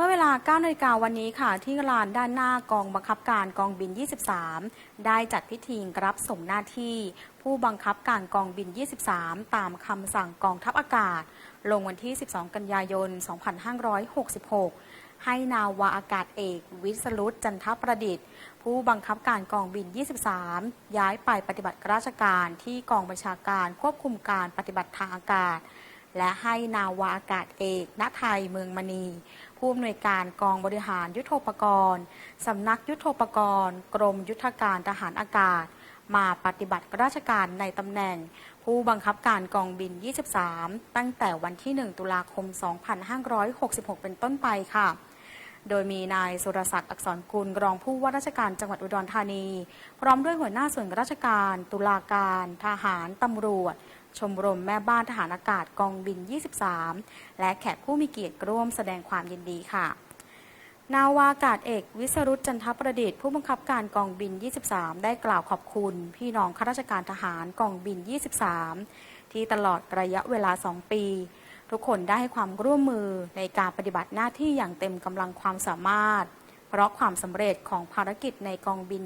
มื่อเวลา 9นาฬิกาวันนี้ค่ะ ที่ลานด้านหน้ากองบังคับการกองบิน 23 ได้จัดพิธีรับส่งหน้าที่ ผู้บังคับการกองบิน 23 ตามคำสั่งกองทัพอากาศ ลงวันที่ 12 กันยายน 2566 ให้นาวาอากาศเอก วิสรุตจันทประดิษฐ์ ผู้บังคับการกองบิน 23 ย้ายไปปฏิบัติราชการที่กองบัญชาการควบคุมการปฏิบัติทางอากาศ และให้นาวาอากาศเอกณไทยเมืองมณี ผู้อำนวยการกองบริหารยุทโธปกรณ์สำนักยุทโธปกรณ์ กรมยุทธการทหารอากาศ มาปฏิบัติราชการในตำแหน่ง ผู้บังคับการกองบิน 23 ตั้งแต่วันที่ 1 ตุลาคม 2566 เป็นต้นไปค่ะ โดยมีนายสุรศักดิ์อักษรกุลรองผู้ว่าราชการจังหวัดอุดรธานี พร้อมด้วยหัวหน้าส่วนราชการ ตุลาการ ทหารตำรวจ ชมรมแม่บ้านทหารอากาศกองบิน 23 และแขกผู้มีเกียรติร่วมแสดงความยินดีค่ะ นาวากาศเอกวิสรุตจันทประดิษฐ์ผู้บังคับการกองบิน 23 ได้กล่าวขอบคุณ พี่น้องข้าราชการทหารกองบิน 23 ที่ตลอดระยะเวลา 2 ปี ทุกคนได้ให้ความร่วมมือในการปฏิบัติหน้าที่อย่างเต็มกำลังความสามารถ เพราะความสำเร็จของภารกิจในกองบิน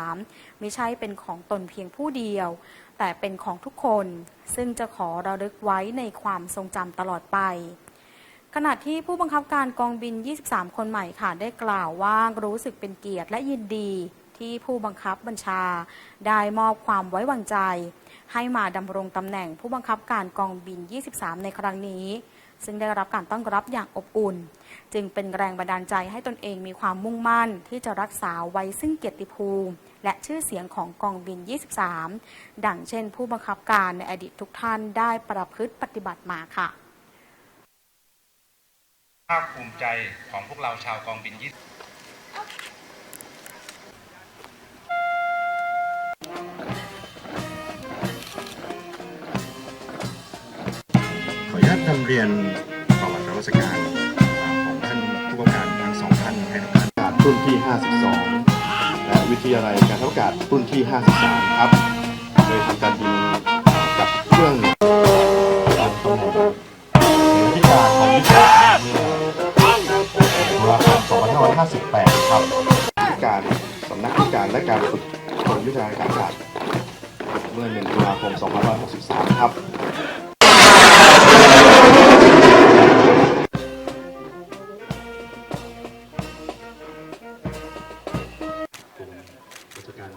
23 ไม่ใช่เป็นของตนเพียงผู้เดียว แต่เป็นของทุกคน ซึ่งจะขอระลึกไว้ในความทรงจำตลอดไปขณะที่ผู้บังคับการกองบิน 23 คนใหม่ค่ะ ได้กล่าวว่ารู้สึกเป็นเกียรติและยินดีที่ผู้บังคับบัญชา ได้มอบความไว้วางใจ ให้มาดำรงตำแหน่งผู้บังคับการกองบิน 23 ในครั้งนี้ ซึ่งได้รับการต้อนรับอย่างอบอุ่น จึงเป็นแรงบันดาลใจให้ตนเองมีความมุ่งมั่น ที่จะรักษาไว้ซึ่งเกียรติภูมิ และชื่อเสียงของกองบิน 23 ดังเช่น ผู้บังคับการในอดีตทุกท่านได้ประพฤติปฏิบัติมาค่ะภาคภูมิใจของพวกเราชาวกองบิน 20 นุญานำเรียนประวัติราชการของท่านผู้ว่าการทั้งสองท่านให้ทุกท่านกาศรุ่นที่ 52 และวิทยาลัยการทัพอากาศรุ่นที่ 53 ครับ โดยทำการบินกับเครื่องการตำแหน่งในที่การของวิทยาลัยเมื่อตุลาคม2558 ครับการสำนักวิการและการฝึกกรมยุทธการอากาศเมื่อ1ตุลาคม2563 ครับ